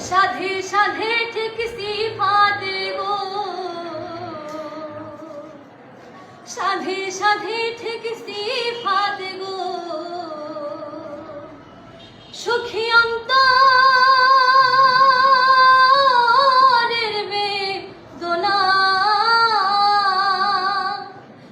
সাধে সাধে ঠিক সিফা দেবো সাধে সাধে ঠিক সিফা দেবো সুখী অন্তরের বেদনা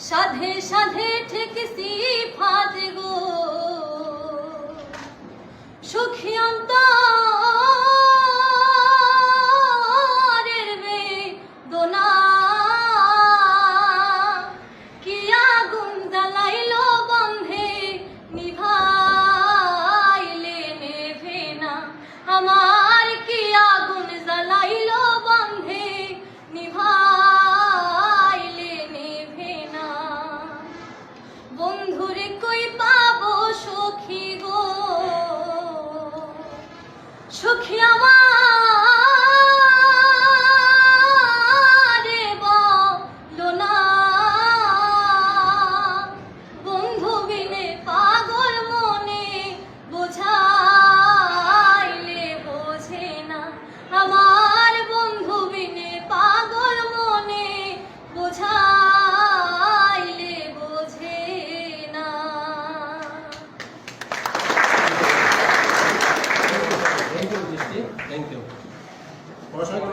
সাধে সাধে ঠিক সিফা দেবো সুখী অন্তরের Por eso